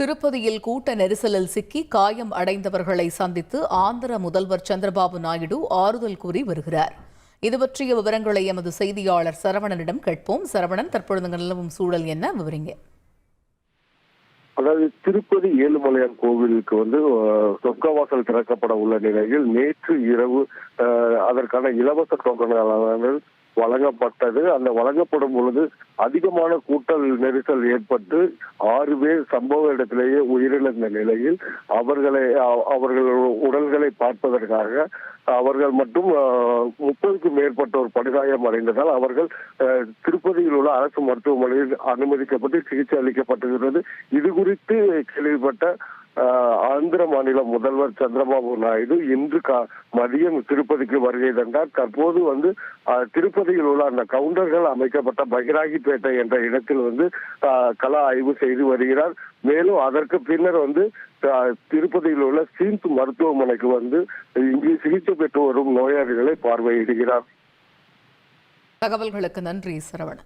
திருப்பதியில் கூட்ட நெரிசலில் சிக்கி காயம் அடைந்தவர்களை சந்தித்து ஆந்திர முதல்வர் சந்திரபாபு நாயுடு ஆறுதல் கூறி வருகிறார். இது பற்றிய விவரங்களை எமது செய்தியாளர் சரவணனிடம் கேட்போம். சரவணன் தற்பொழுது நிலவும் சூழல் என்ன? விவரிங்க. அதாவது திருப்பதி ஏழுமலையான் கோவிலுக்கு வந்து அஹ், சொர்க்கவாசல் திறக்கப்பட உள்ள நிலையில் நேற்று இரவு அஹ், அதற்கான இலவச டோக்கன்களானது வழங்கப்பட்டது. அந்த வழங்கப்படும் பொழுது அதிகமான கூட்டல் நெரிசல் ஏற்பட்டு ஆறு பேர் சம்பவ இடத்திலேயே உயிரிழந்த நிலையில் அவர்களை அவர்கள் உடல்களை பார்ப்பதற்காக அவர்கள் மட்டும் முப்பதுக்கும் மேற்பட்டோர் படுகாயம் அடைந்ததால் அவர்கள் திருப்பதியில் உள்ள அரசு மருத்துவமனையில் அனுமதிக்கப்பட்டு சிகிச்சை அளிக்கப்பட்டிருக்கிறது இது குறித்து கேள்விப்பட்ட ஆந்திர மாநில முதல்வர் சந்திரபாபு நாயுடு இன்று மதியம் திருப்பதிக்கு வருகை தந்தார். தற்போது வந்து திருப்பதியில் உள்ள அந்த கவுண்டர்கள் அமைக்கப்பட்ட பகிராகிப்பேட்டை என்ற இடத்தில் வந்து கலா ஆய்வு செய்து வருகிறார். மேலும் அதற்கு பின்னர் வந்து திருப்பதியில் உள்ள சீந்து மருத்துவமனைக்கு வந்து இங்கு சிகிச்சை பெற்று வரும் நோயாளிகளை பார்வையிடுகிறார். தகவல்களுக்கு நன்றி சரவணன்.